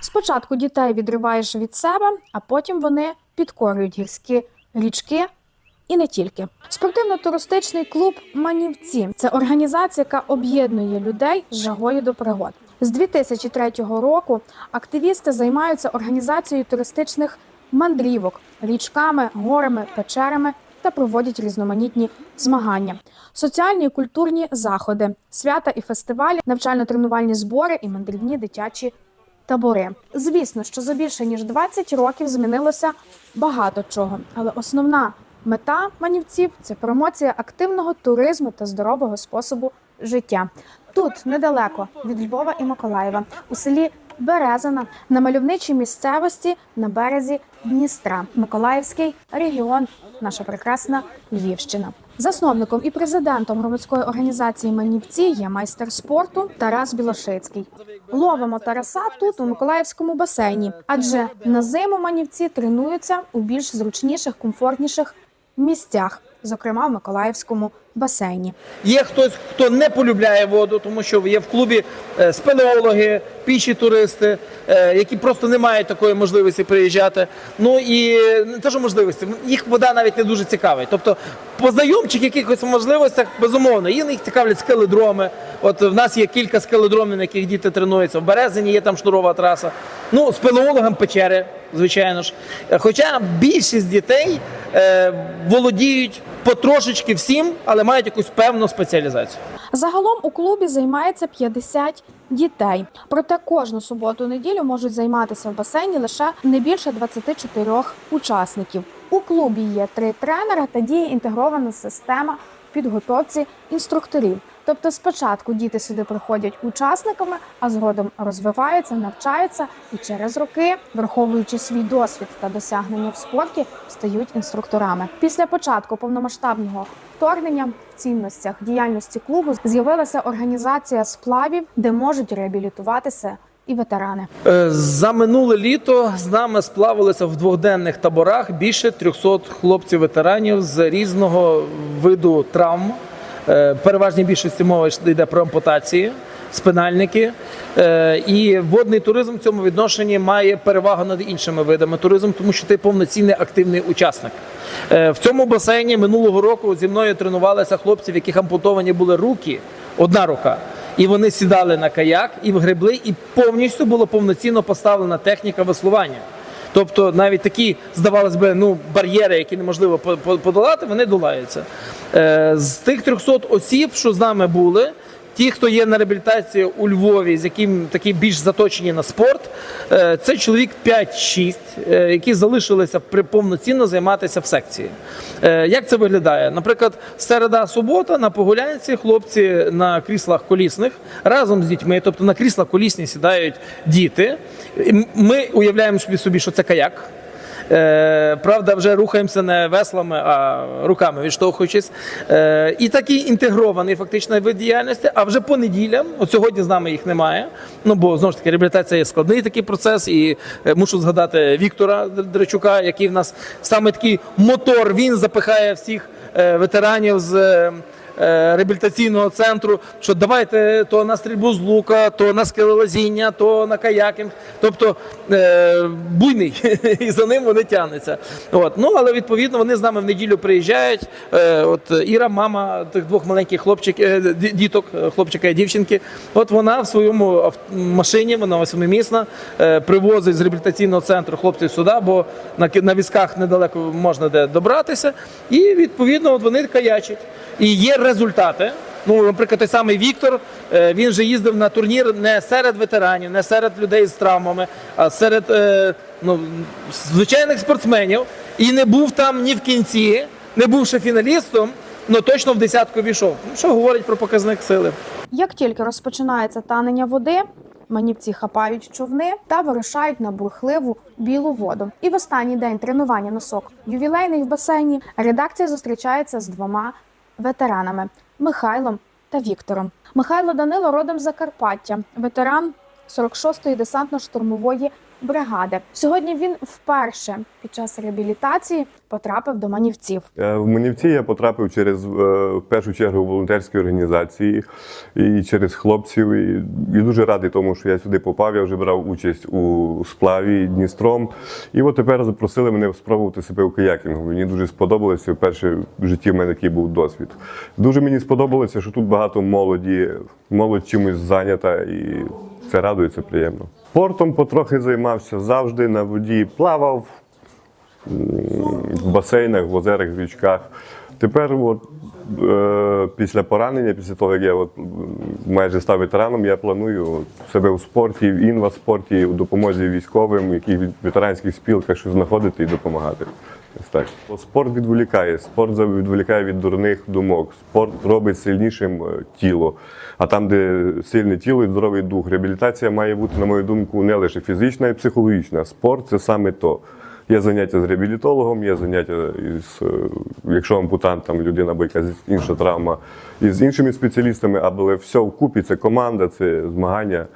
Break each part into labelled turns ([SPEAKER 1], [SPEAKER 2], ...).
[SPEAKER 1] Спочатку дітей відриваєш від себе, а потім вони підкорюють гірські річки. І не тільки спортивно-туристичний клуб Манівці це організація, яка об'єднує людей з жагою до пригод. З 2003 року активісти займаються організацією туристичних мандрівок річками, горами, печерами та проводять різноманітні змагання, соціальні і культурні заходи, свята і фестивалі, навчально-тренувальні збори і мандрівні дитячі табори. Звісно, що за більше ніж 20 років змінилося багато чого, але основна мета манівців це промоція активного туризму та здорового способу життя. Тут недалеко від Львова і Миколаєва, у селі Березина, на мальовничій місцевості на березі Дністра, Миколаївський регіон, наша прекрасна Львівщина. Засновником і президентом громадської організації Манівці є майстер спорту Тарас Білошицький. Ловимо Тараса тут у Миколаївському басейні, адже на зиму манівці тренуються у більш зручніших, комфортніших місцях, зокрема в Миколаївському басейні.
[SPEAKER 2] Є хтось, хто не полюбляє воду, тому що є в клубі е, спелеологи, піші туристи, е, які просто не мають такої можливості приїжджати. Ну і не те, що можливості, їх вода навіть не дуже цікавить. Тобто, по знайомчих якихось можливостях, безумовно, їх цікавлять скеледроми. От в нас є кілька скеледромів, на яких діти тренуються. В Березині є там шнурова траса. Ну, спелеологам печери, звичайно ж. Хоча більшість дітей е, володіють потрошечки всім, але мають якусь певну спеціалізацію.
[SPEAKER 1] Загалом у клубі займається 50 дітей. Проте кожну суботу-неділю можуть займатися в басейні лише не більше 24 учасників. У клубі є три тренера та діє інтегрована система в підготовці інструкторів. Тобто спочатку діти сюди приходять учасниками, а згодом розвиваються, навчаються і через роки, враховуючи свій досвід та досягнення в спорті, стають інструкторами. Після початку повномасштабного вторгнення в цінностях діяльності клубу з'явилася організація сплавів, де можуть реабілітуватися і ветерани.
[SPEAKER 2] Е, За минуле літо з нами сплавилися в двохденних таборах більше 300 хлопців-ветеранів з різного виду травм. Е, Переважній більшості мова йде про ампутації, спинальники. Е, І водний туризм в цьому відношенні має перевагу над іншими видами туризму, тому що ти повноцінний активний учасник. Е, В цьому басейні минулого року зі мною тренувалися хлопці, в яких ампутовані були руки, одна рука. І вони сідали на каяк і вгребли, і повністю була повноцінно поставлена техніка веслування. Тобто навіть такі, здавалось би, ну, бар'єри, які неможливо по- по- подолати, вони долаються. Е, з тих 300 осіб, що з нами були, ті, хто є на реабілітації у Львові, з яким такі більш заточені на спорт, е, це чоловік 5-6, е, які залишилися при повноцінно займатися в секції. Е, Як це виглядає? Наприклад, середа, субота на погулянці хлопці на кріслах колісних разом з дітьми, тобто на крісла колісні сідають діти. Ми уявляємо собі, що це каяк. Е, правда, вже рухаємося не веслами, а руками відштовхуючись. Е, і такий інтегрований фактично вид діяльності. А вже по неділям, от сьогодні з нами їх немає. Ну бо знову ж таки реабілітація є складний такий процес, і е, мушу згадати Віктора Драчука, який в нас саме такий мотор. Він запихає всіх ветеранів з. Е, реабілітаційного центру, що давайте то на стрільбу з лука, то на скелелазіння, то на каякінг. Тобто е, буйний, і за ним вони тягнуться. От. Ну, але відповідно вони з нами в неділю приїжджають. Е, от Іра, мама тих двох маленьких хлопчик, е, діток, хлопчика і дівчинки. От вона в своєму машині, вона восьмимісна, привозить з реабілітаційного центру хлопців сюди, бо на візках недалеко можна де добратися. І відповідно от вони каячать. І є результати. Ну, наприклад, той самий Віктор, е, він вже їздив на турнір не серед ветеранів, не серед людей з травмами, а серед е, ну, звичайних спортсменів. І не був там ні в кінці, не бувши фіналістом, але точно в десятку війшов. Ну, Що говорить про показник сили?
[SPEAKER 1] Як тільки розпочинається танення води, манівці хапають човни та вирушають на бурхливу білу воду. І в останній день тренування носок ювілейний в басейні редакція зустрічається з двома ветеранами Михайлом та Віктором. Михайло Данило родом з Закарпаття, ветеран 46-ї десантно-штурмової бригади. Сьогодні він вперше під час реабілітації потрапив до манівців.
[SPEAKER 3] Е, В Манівці я потрапив через е, в першу чергу волонтерські організації і через хлопців. І, дуже радий тому, що я сюди попав. Я вже брав участь у сплаві Дністром. І от тепер запросили мене спробувати себе в каякінгу. Мені дуже сподобалося. Вперше в житті в мене такий був досвід. Дуже мені сподобалося, що тут багато молоді, молодь чимось зайнята, і це радує, це приємно. Спортом потрохи займався завжди на воді, плавав, в басейнах, в озерах, в річках. Тепер, от, е, після поранення, після того, як я от, майже став ветераном, я планую себе у спорті, в інваспорті, у допомозі військовим, в яких ветеранських спілках щось знаходити і допомагати. Так. Спорт відволікає, спорт відволікає від дурних думок. Спорт робить сильнішим е, тіло. А там, де сильне тіло і здоровий дух, реабілітація має бути, на мою думку, не лише фізична, а й психологічна. Спорт це саме то. Є заняття з реабілітологом, є заняття із, е, якщо ампутант, там людина або якась інша травма, і з іншими спеціалістами, але все вкупі, це команда, це змагання.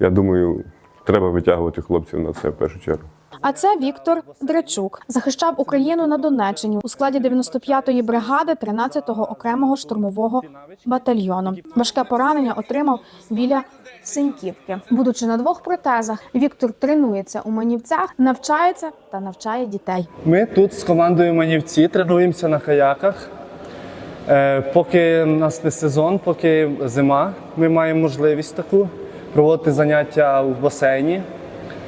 [SPEAKER 3] Я думаю, треба витягувати хлопців на це в першу чергу.
[SPEAKER 1] А це Віктор Драчук захищав Україну на Донеччині у складі 95-ї бригади 13-го окремого штурмового батальйону. Важке поранення отримав біля Синьківки. Будучи на двох протезах, Віктор тренується у манівцях, навчається та навчає дітей.
[SPEAKER 4] Ми тут з командою Манівці тренуємося на каяках. Е, Поки у нас не сезон, поки зима, ми маємо можливість таку проводити заняття в басейні.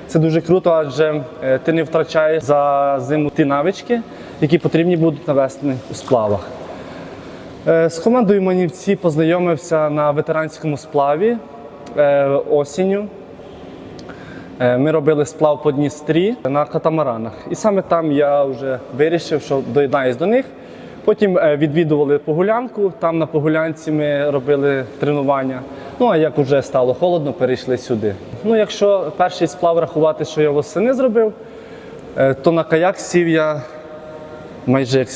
[SPEAKER 4] Це дуже круто, адже е, ти не втрачаєш за зиму ті навички, які потрібні будуть навести у сплавах. Е, З командою Манівці познайомився на ветеранському сплаві е, осінню. Ми робили сплав по Дністрі на катамаранах. І саме там я вже вирішив, що доєднаюсь до них. Потім відвідували погулянку. Там на погулянці ми робили тренування. Ну а як вже стало холодно, перейшли сюди. Ну, якщо перший сплав рахувати, що я восени зробив, е, то на каяк сів я майже як,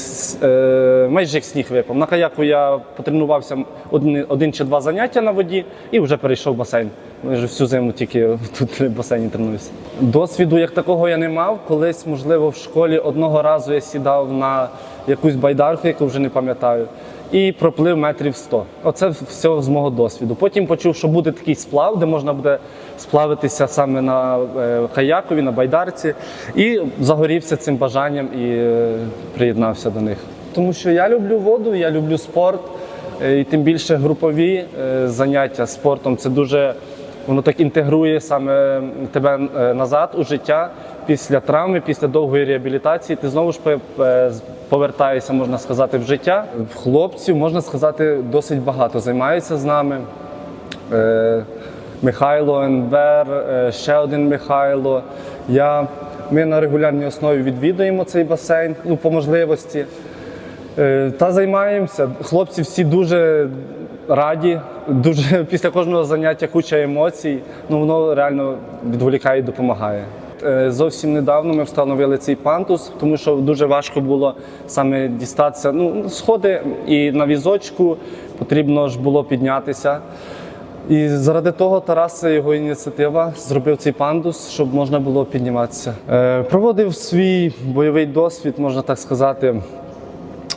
[SPEAKER 4] е, майже як сніг випав. На каяку я потренувався один, один чи два заняття на воді і вже перейшов в басейн. Майже всю зиму тільки тут в басейні тренуюся. Досвіду як такого я не мав. Колись, можливо, в школі одного разу я сідав на якусь байдарку, яку вже не пам'ятаю, і проплив метрів 100. Оце все з мого досвіду. Потім почув, що буде такий сплав, де можна буде сплавитися саме на е, каякові, на байдарці, і загорівся цим бажанням і е, приєднався до них. Тому що я люблю воду, я люблю спорт, е, і тим більше групові заняття спортом це дуже воно так інтегрує саме тебе назад у життя після травми, після довгої реабілітації. Ти знову ж повертаєшся, можна сказати, в життя. Хлопців можна сказати досить багато займаються з нами. Е, Михайло Енвер, е, ще один Михайло. Я, ми на регулярній основі відвідуємо цей басейн ну, по можливості. Е, Та займаємося. Хлопці всі дуже раді, дуже після кожного заняття куча емоцій. Ну воно реально відволікає і допомагає. Е, Зовсім недавно ми встановили цей пантус, тому що дуже важко було саме дістатися. Ну, сходи і на візочку потрібно ж було піднятися. І заради того Тараса його ініціатива зробив цей пандус, щоб можна було підніматися. Е, проводив свій бойовий досвід, можна так сказати,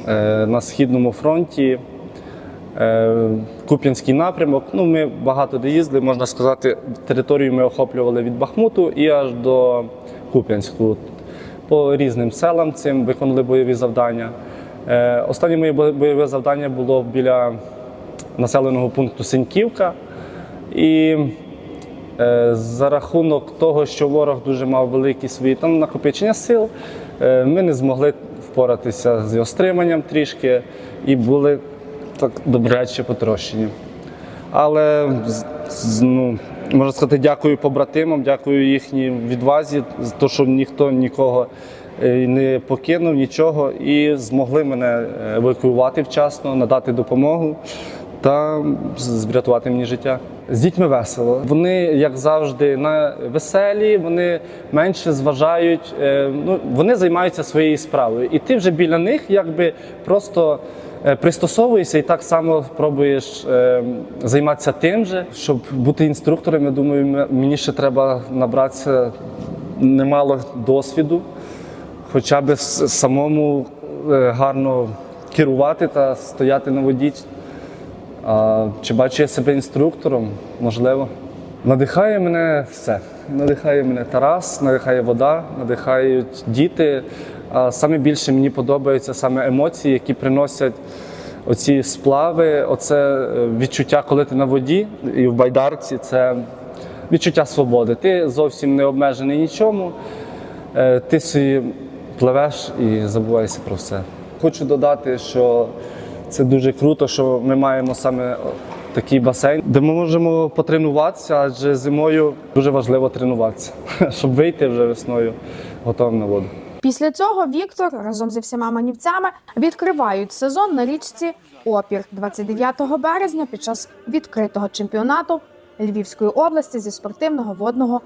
[SPEAKER 4] е, на східному фронті. Е, Куп'янський напрямок. Ну, ми багато де їздили, можна сказати, територію ми охоплювали від Бахмуту і аж до Куп'янську. По різним селам цим виконали бойові завдання. Е, Останнє моє бойове завдання було біля населеного пункту Синьківка. І е, за рахунок того, що ворог дуже мав великі свої там накопичення сил, е, ми не змогли впоратися з його стриманням трішки і були так добряче потрощені. Але ну, можна сказати, дякую побратимам, дякую їхній відвазі, за те, що ніхто нікого е, не покинув, нічого, і змогли мене е, евакуювати вчасно, надати допомогу та врятувати мені життя. З дітьми весело. Вони, як завжди, на веселі, вони менше зважають, е, ну, вони займаються своєю справою. І ти вже біля них якби просто пристосовуєшся і так само пробуєш е, займатися тим же. Щоб бути інструктором, я думаю, мені ще треба набратися немало досвіду, хоча б самому е, гарно керувати та стояти на воді. А, чи бачу я себе інструктором? Можливо. Надихає мене все. Надихає мене Тарас, надихає вода, надихають діти. Саме більше мені подобаються саме емоції, які приносять оці сплави, оце е, відчуття, коли ти на воді і в байдарці, це відчуття свободи. Ти зовсім не обмежений нічому. Е, Ти собі пливеш і забуваєшся про все. Хочу додати, що це дуже круто, що ми маємо саме такий басейн, де ми можемо потренуватися, адже зимою дуже важливо тренуватися, щоб вийти вже весною готовим на воду.
[SPEAKER 1] Після цього Віктор разом зі всіма манівцями відкривають сезон на річці Опір 29 березня під час відкритого чемпіонату Львівської області зі спортивного водного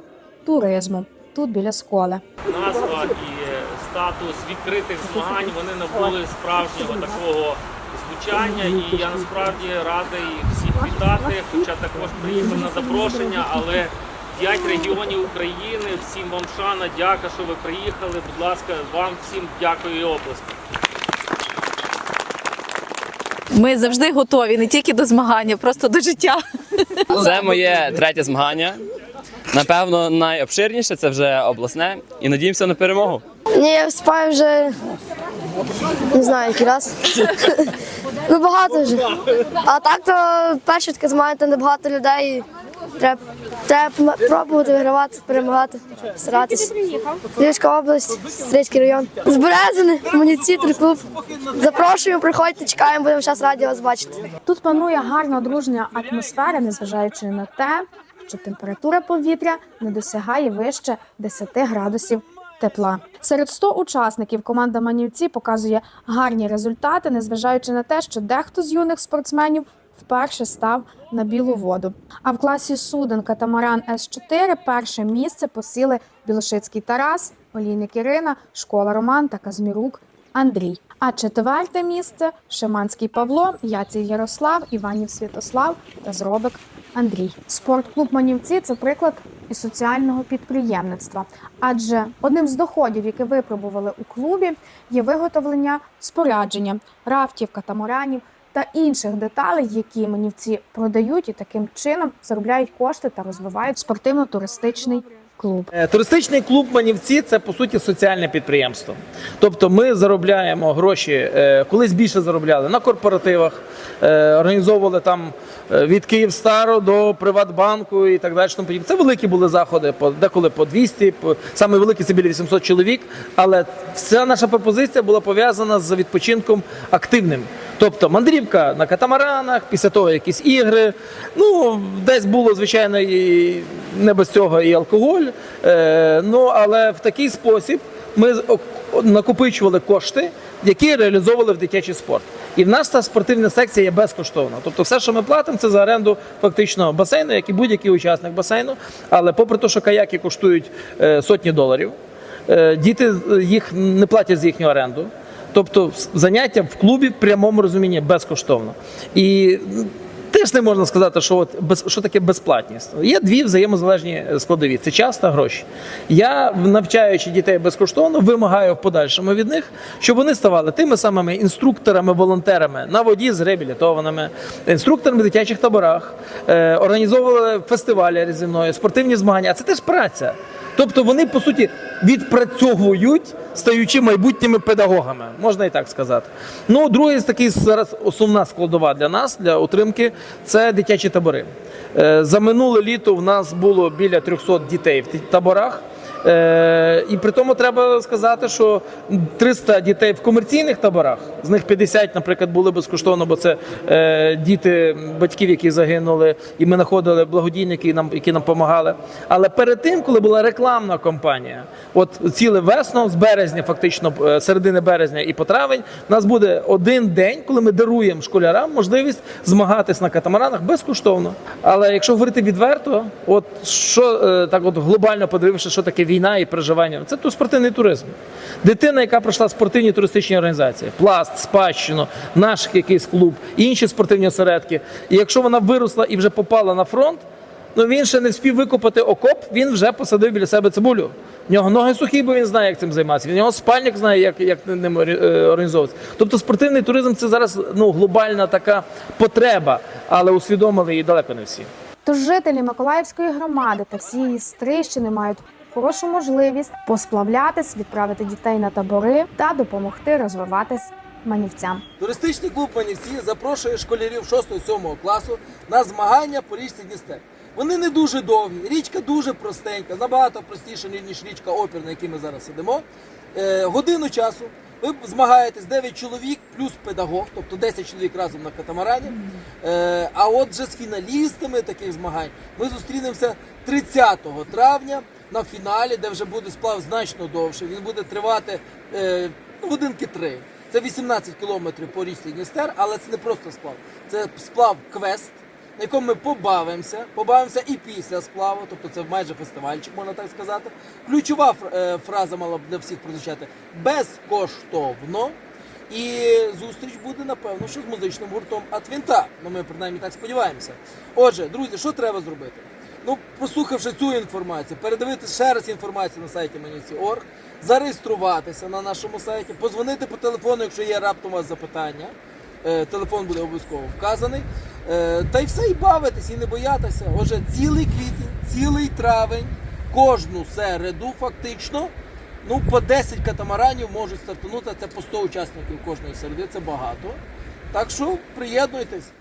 [SPEAKER 1] туризму. Тут біля сколи.
[SPEAKER 5] назва і статус відкритих змагань вони набули справжнього такого звучання. І я насправді радий всіх вітати, хоча також приїхав на запрошення, але п'ять регіонів України. Всім вам шана, дяка, що ви приїхали. Будь ласка, вам всім дякую і оплески.
[SPEAKER 6] Ми завжди готові не тільки до змагання, просто до життя.
[SPEAKER 7] Це моє третє змагання. Напевно, найобширніше це вже обласне. І надіємося на перемогу.
[SPEAKER 8] Ні, я вступаю вже не знаю, який раз. ну багато вже. А так то перше таке змагання, там де багато людей. Треба, треба пробувати вигравати, перемагати, старатися. Львівська область, Стрийський район. З Березини, Манівці, клуб. Запрошуємо, приходьте, чекаємо, будемо зараз раді вас бачити.
[SPEAKER 1] Тут панує гарна дружня атмосфера, незважаючи на те, що температура повітря не досягає вище 10 градусів тепла. Серед 100 учасників команда Манівці показує гарні результати, незважаючи на те, що дехто з юних спортсменів вперше став на білу воду. А в класі суден катамаран С4 перше місце посіли Білошицький Тарас, Олійник Ірина, Школа Роман та Казмірук Андрій. А четверте місце Шиманський Павло, Яцій Ярослав, Іванів Святослав та Зробик Андрій. Спортклуб Манівці це приклад і соціального підприємництва. Адже одним з доходів, які випробували у клубі, є виготовлення спорядження, рафтів, катамаранів та інших деталей, які манівці продають і таким чином заробляють кошти та розвивають спортивно-туристичний клуб.
[SPEAKER 2] Е, Туристичний клуб Манівці це по суті соціальне підприємство. Тобто ми заробляємо гроші, е, колись більше заробляли на корпоративах, е, організовували там від Київстару до Приватбанку і так далі. Це великі були заходи, деколи по 200, по саме великі це біля 800 чоловік. Але вся наша пропозиція була пов'язана з відпочинком активним. Тобто мандрівка на катамаранах, після того якісь ігри. Ну, десь було, звичайно, і не без цього і алкоголь. Е, ну, але в такий спосіб ми накопичували кошти, які реалізовували в дитячий спорт. І в нас та спортивна секція є безкоштовна. Тобто, все, що ми платимо, це за оренду фактично басейну, як і будь-який учасник басейну. Але попри те, що каяки коштують е, сотні доларів, е, діти їх не платять за їхню оренду. Тобто заняття в клубі в прямому розумінні безкоштовно. І теж не можна сказати, що от без що таке безплатність. Є дві взаємозалежні складові: це час та гроші. Я, навчаючи дітей безкоштовно, вимагаю в подальшому від них, щоб вони ставали тими самими інструкторами, волонтерами на воді з реабілітованими, інструкторами в дитячих таборах, е, організовували фестивалі зі спортивні змагання. А це теж праця. Тобто вони по суті відпрацьовують, стаючи майбутніми педагогами, можна і так сказати. Ну, друге, такий зараз основна складова для нас, для утримки, це дитячі табори. Е, За минуле літо в нас було біля 300 дітей в таборах. Е, і при тому треба сказати, що 300 дітей в комерційних таборах, з них 50, наприклад, були безкоштовно, бо це е, діти батьків, які загинули, і ми знаходили благодійники, які нам, які нам допомагали. Але перед тим, коли була рекламна кампанія, от ціле весно, з березня, фактично е, середини березня і по травень, у нас буде один день, коли ми даруємо школярам можливість змагатись на катамаранах безкоштовно. Але якщо говорити відверто, от що так, от глобально подививши, що таке війна і проживання, це то спортивний туризм. Дитина, яка пройшла спортивні туристичні організації, пласт, спадщину, наш якийсь клуб, інші спортивні осередки. І якщо вона виросла і вже попала на фронт.
[SPEAKER 9] Ну він ще не вспів викопати окоп, він вже посадив біля себе цибулю. В нього ноги сухі, бо він знає, як цим займатися. В нього спальник знає, як, як ним е, організовуватися. Тобто спортивний туризм це зараз ну, глобальна така потреба, але усвідомили її далеко не всі.
[SPEAKER 1] Тож жителі Миколаївської громади та всієї Стрийщини мають хорошу можливість посплавлятись, відправити дітей на табори та допомогти розвиватись манівцям.
[SPEAKER 9] Туристичний клуб Манівці запрошує школярів 6-7 класу на змагання по річці Дністер. Вони не дуже довгі, річка дуже простенька, набагато простіша, ніж річка Опір, на якій ми зараз сидимо. Е, годину часу ви змагаєтесь 9 чоловік плюс педагог, тобто 10 чоловік разом на катамарані. Е, а от вже з фіналістами таких змагань ми зустрінемося 30 травня на фіналі, де вже буде сплав значно довше. Він буде тривати е, годинки три. Це 18 кілометрів по річці Дністер, але це не просто сплав. Це сплав квест, на якому ми побавимося. Побавимося і після сплаву, тобто це майже фестивальчик, можна так сказати. Ключова е, фраза мала б для всіх прозвучати безкоштовно. І зустріч буде, напевно, що з музичним гуртом Атвінта. Ну, ми принаймні так сподіваємося. Отже, друзі, що треба зробити? Ну, прослухавши цю інформацію, передивитися ще раз інформацію на сайті Маніці.орг, зареєструватися на нашому сайті, позвонити по телефону, якщо є раптом у вас запитання. Е, телефон буде обов'язково вказаний. Е, та й все, і бавитись, і не боятися. Отже, цілий квітень, цілий травень, кожну середу фактично. Ну, по 10 катамаранів можуть стартанути, це по 100 учасників кожної середи, це багато. Так що приєднуйтесь.